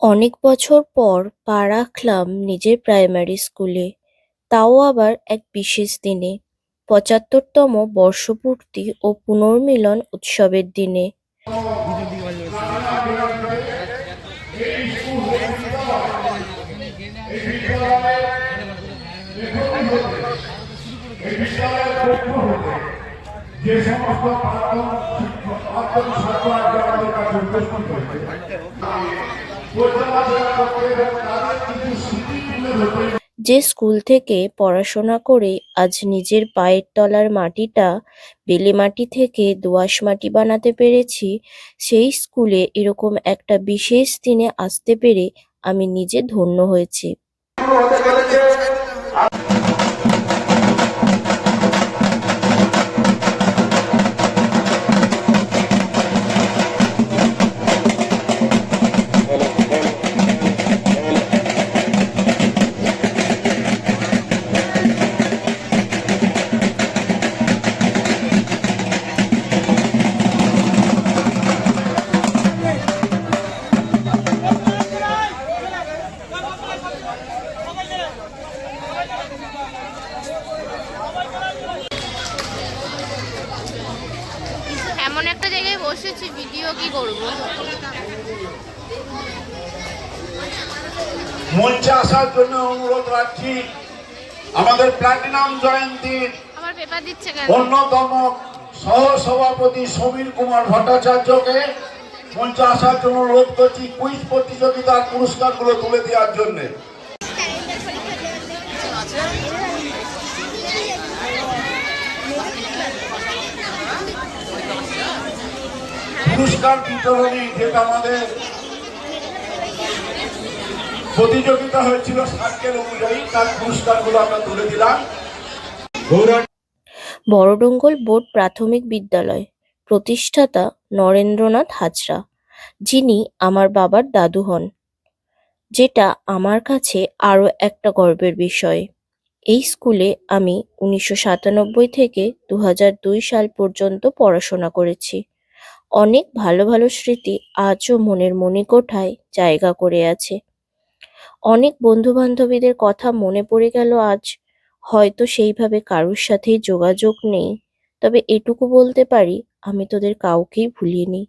অনেক বছর পর পা রাখলাম নিজের প্রাইমারি স্কুলে তাও আবার এক বিশেষ দিনে, পঁচাত্তরতম বর্ষপূর্তি ও পুনর্মিলন উৎসবের দিনে। যে সমস্ত যে স্কুল থেকে পড়াশোনা করে আজ নিজের পায়ের তলার মাটিটা, বেলে মাটি থেকে দোয়াশ মাটি বানাতে পেরেছি, সেই স্কুলে এরকম একটা বিশেষ দিনে আসতে পেরে আমি নিজে ধন্য হয়েছি। বসেছি ভিডিও কি করব? মঞ্চে আসার জন্য অনুরোধ রাখছি। আমাদের প্ল্যাটিনাম জয়ন্তীর অন্যতম সহ সভাপতি সমীর কুমার ভট্টাচার্যকে মঞ্চে আসার জন্য অনুরোধ করছি কুইজ প্রতিযোগিতার পুরস্কারগুলো তুলে দেওয়ার জন্য। পুরস্কার বিতরণী যেটা আমাদের প্রতিযোগিতা হয়েছিল সার্কেল অনুযায়ী তার পুরস্কারগুলো আমরা তুলে দিলাম। বড়ডঙ্গল বোর্ড প্রাথমিক বিদ্যালয় প্রতিষ্ঠাতা নরেন্দ্রনাথ হাজরা যিনি আমার বাবার দাদু হন যেটা আমার কাছে আরও একটা গর্বের বিষয়। এই স্কুলে আমি উনিশশো সাতানব্বই থেকে দু দুই সাল পর্যন্ত পড়াশোনা করেছি। অনেক ভালো ভালো স্মৃতি আজও মনের মনে মণিকোঠায় জায়গা করে আছে। অনেক বন্ধু বান্ধবীদের কথা মনে পড়ে গেল আজ। হয়তো সেইভাবে কারোর সাথেই যোগাযোগ নেই। তবে এটুকু বলতে পারি, আমি তোদের কাউকেই ভুলিনি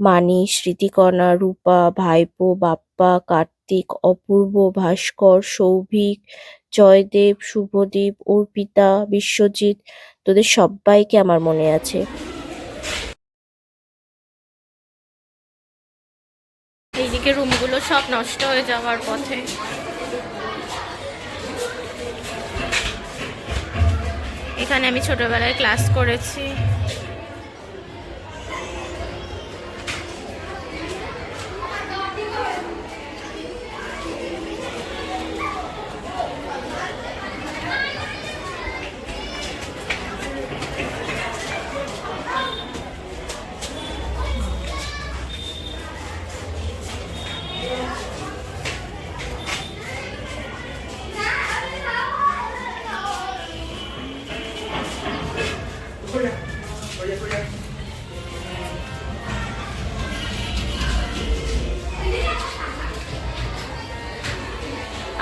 মানি, স্মৃতিকণা, রূপা, ভাইপো, বাপ্পা, কার্তিক, অপূর্ব, ভাস্কর, সৌভিক, জয়দেব, শুভদীপ, অর্পিতা, বিশ্বজিৎ, তোদের সব্বাইকে আমার মনে আছে। এইদিকে রুমগুলো সব নষ্ট হয়ে যাওয়ার পথে। এখানে আমি ছোটবেলায় ক্লাস করেছি।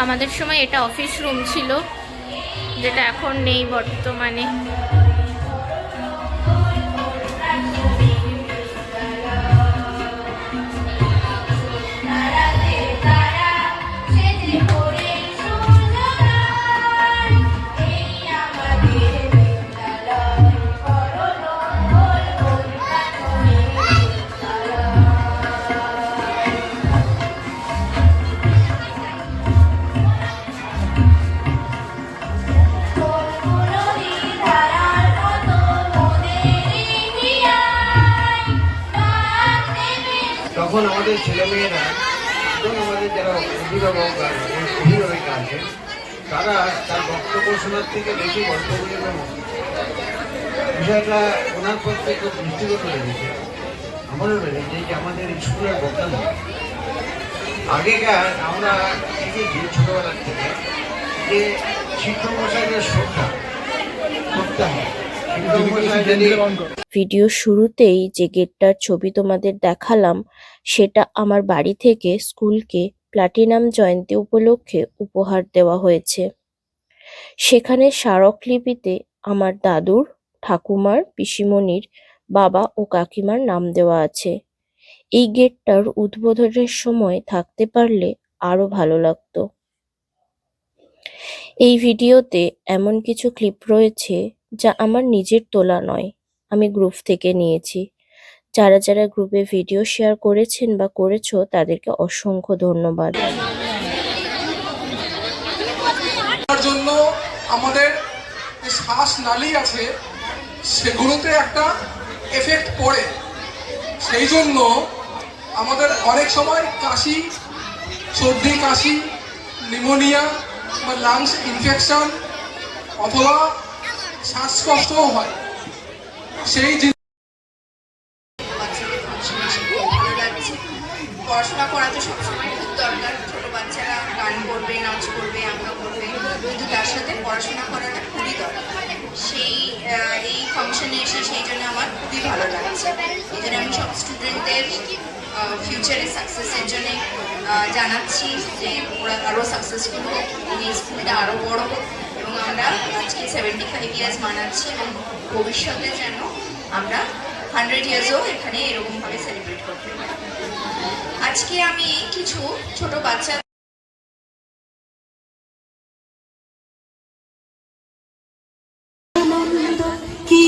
আমাদের সময় এটা অফিস রুম ছিল যেটা এখন নেই বর্তমানে। তখন আমাদের ছেলেমেয়েরা এবং আমাদের যারা অভিভাবক অভিভাবিকা আছেন তারা তার বক্তব্য শোনার থেকে বেশি গল্পগুলি বিষয়টা ওনার পক্ষে খুব দৃষ্টিগত লেগেছে আমারও লেগেছে যে আমাদের স্কুলের বক্তব্য আগেকার আমরা শিখেছি ছোটবেলার থেকে যে শিক্ষক মশাইদের শ্রদ্ধা করতে হয় ভিডিও শুরুতেই যে গেটটার ছবি তোমাদের দেখালাম, সেটা আমার বাড়ি থেকে স্কুলকে প্লাটিনাম জয়ন্তী উপলক্ষে উপহার দেওয়া হয়েছে। সেখানে স্মারকলিপিতে আমার দাদুর, ঠাকুমার, পিসিমণির, বাবা ও কাকিমার নাম দেওয়া আছে। এই গেটটার উদ্বোধনের সময় থাকতে পারলে আরও ভালো লাগতো। এই ভিডিওতে এমন কিছু ক্লিপ রয়েছে যা আমার নিজের তোলা নয়, আমি গ্রুপ থেকে নিয়েছি। যারা যারা গ্রুপে ভিডিও শেয়ার করেছেন বা করেছ, তাদেরকে অসংখ্য ধন্যবাদ। জন্য আমাদের শ্বাস আছে, সেগুলোতে একটা এফেক্ট পড়ে। সেই জন্য আমাদের অনেক সময় কাশি, সর্দি, কাশি নিউমোনিয়া বা লাংস ইনফেকশন অথবা শ্বাসকষ্টও হয়। সেই পড়াশোনা করা তো সবসময় খুব দরকার। ছোট বাচ্চারা গান করবে, নাচ আঁকা কিন্তু তার সাথে পড়াশোনা করাটা খুবই দরকার। সেই এই ফাংশনে এসে সেই জন্য আমার খুবই ভালো লাগছে। আমি সব স্টুডেন্টদের সাকসেসের জানাচ্ছি যে ওরা আরও সাকসেসফুল হোক স্কুলটা আরও বড় হোক। এবং আমরা আজকে সেভেন্টি ফাইভ ইয়ার্স মানাচ্ছি এবং ভবিষ্যতে যেন আমরা হান্ড্রেড ইয়ার্সও এখানে এরকমভাবে সেলিব্রেট করতে পারি। আজকে আমি কিছু ছোট বাচ্চা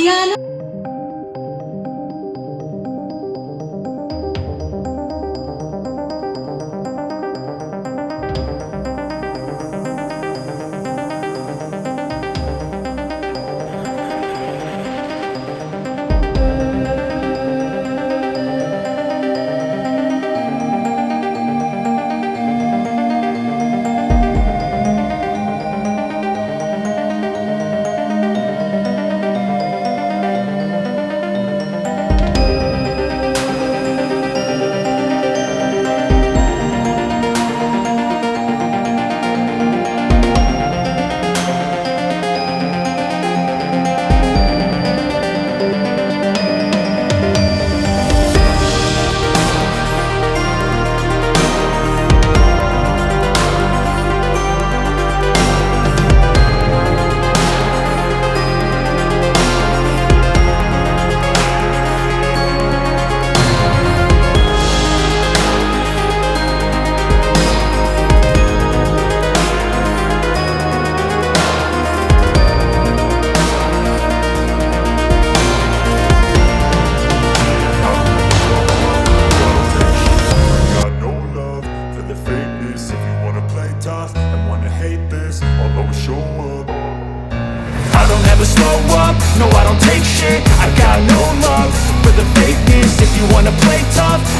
got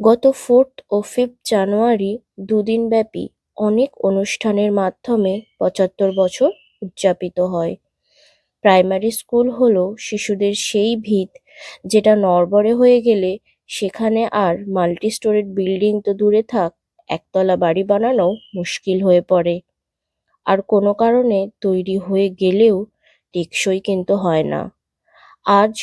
গত ফোর্থ ও ফিফথ জানুয়ারি দুদিনব্যাপী অনেক অনুষ্ঠানের মাধ্যমে পঁচাত্তর বছর উদযাপিত হয়। প্রাইমারি স্কুল হল শিশুদের সেই ভিত যেটা নড়বড়ে হয়ে গেলে সেখানে আর মাল্টি স্টোরেড বিল্ডিং তো দূরে থাক, একতলা বাড়ি বানানো মুশকিল হয়ে পড়ে। আর কোনো কারণে তৈরি হয়ে গেলেও টেকসই কিন্তু হয় না। আজ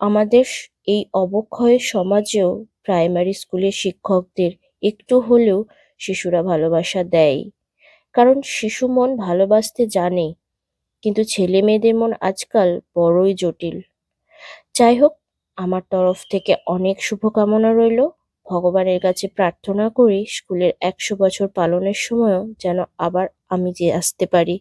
আমাদের এই অবক্ষয়ের সমাজেও প্রাইমারি স্কুলের শিক্ষকদের একটু হলেও শিশুরা ভালোবাসা দেয়। কারণ শিশু মন ভালোবাসতে জানে, কিন্তু ছেলে মেয়েদের মন আজকাল বড়ই জটিল। যাই হোক, আমার তরফ থেকে অনেক শুভকামনা রইল। ভগবানের কাছে প্রার্থনা করি স্কুলের একশো বছর পালনের সময়ও যেন আবার আমি যে আসতে পারি।